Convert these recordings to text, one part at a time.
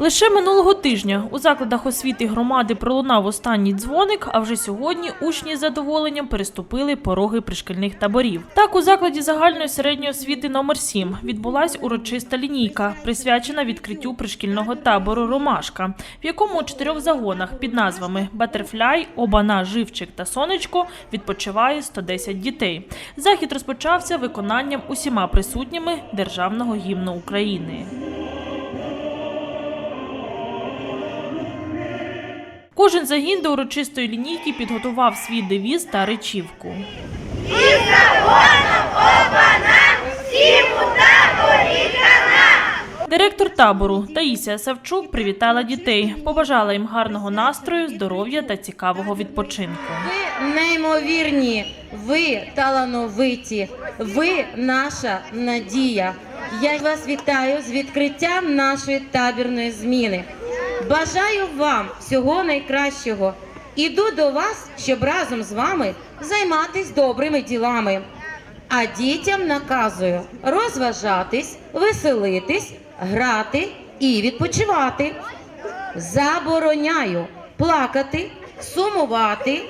Лише минулого тижня у закладах освіти громади пролунав останній дзвоник, а вже сьогодні учні з задоволенням переступили пороги пришкільних таборів. Так, у закладі загальної середньої освіти номер 7 відбулась урочиста лінійка, присвячена відкриттю пришкільного табору Ромашка, в якому у чотирьох загонах під назвами Батерфляй, Обана, Живчик та Сонечко відпочиває 110 дітей. Захід розпочався виконанням усіма присутніми державного гімну України. Кожен загін до урочистої лінійки підготував свій девіз та речівку. Директор табору Таїсія Савчук привітала дітей, побажала їм гарного настрою, здоров'я та цікавого відпочинку. Ви неймовірні, ви талановиті, ви наша надія. Я вас вітаю з відкриттям нашої табірної зміни. Бажаю вам всього найкращого. Іду до вас, щоб разом з вами займатися добрими ділами. А дітям наказую розважатись, веселитись, грати і відпочивати. Забороняю плакати, сумувати,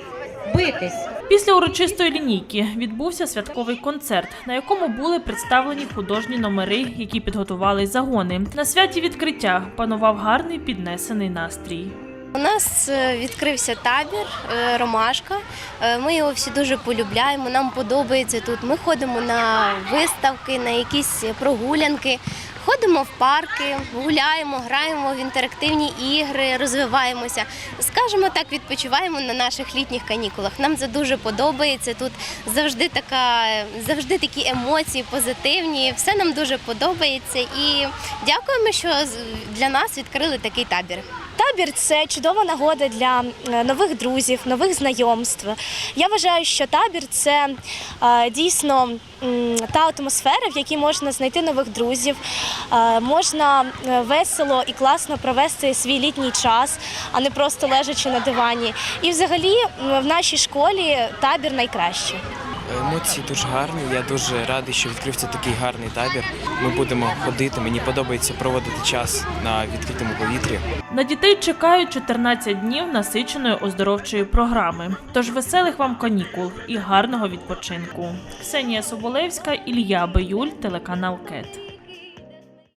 битись. Після урочистої лінійки відбувся святковий концерт, на якому були представлені художні номери, які підготували загони. На святі відкриття панував гарний піднесений настрій. У нас е, відкрився табір е, Ромашка. Е, Ми його всі дуже полюбляємо. Нам подобається тут. Ми ходимо на виставки, на якісь прогулянки. Ходимо в парки, гуляємо, граємо в інтерактивні ігри, розвиваємося. Скажімо так, відпочиваємо на наших літніх канікулах. Нам це дуже подобається. Тут завжди така, завжди такі емоції позитивні. Все нам дуже подобається. І дякуємо, що для нас відкрили такий табір. Табір це чудова нагода для е, нових друзів, нових знайомств. Я вважаю, що табір це е, дійсно та атмосфера, в якій можна знайти нових друзів, е, можна весело і класно провести свій літній час, а не просто лежачи на дивані. І взагалі в нашій школі табір найкращий. Емоції дуже гарні. Я дуже радий, що відкрився такий гарний табір. Ми будемо ходити. Мені подобається проводити час на відкритому повітрі. На дітей чекають 14 днів насиченої оздоровчої програми. Тож веселих вам канікул і гарного відпочинку. Ксенія Соболевська, Ілья Биюль, телеканал КЕТ.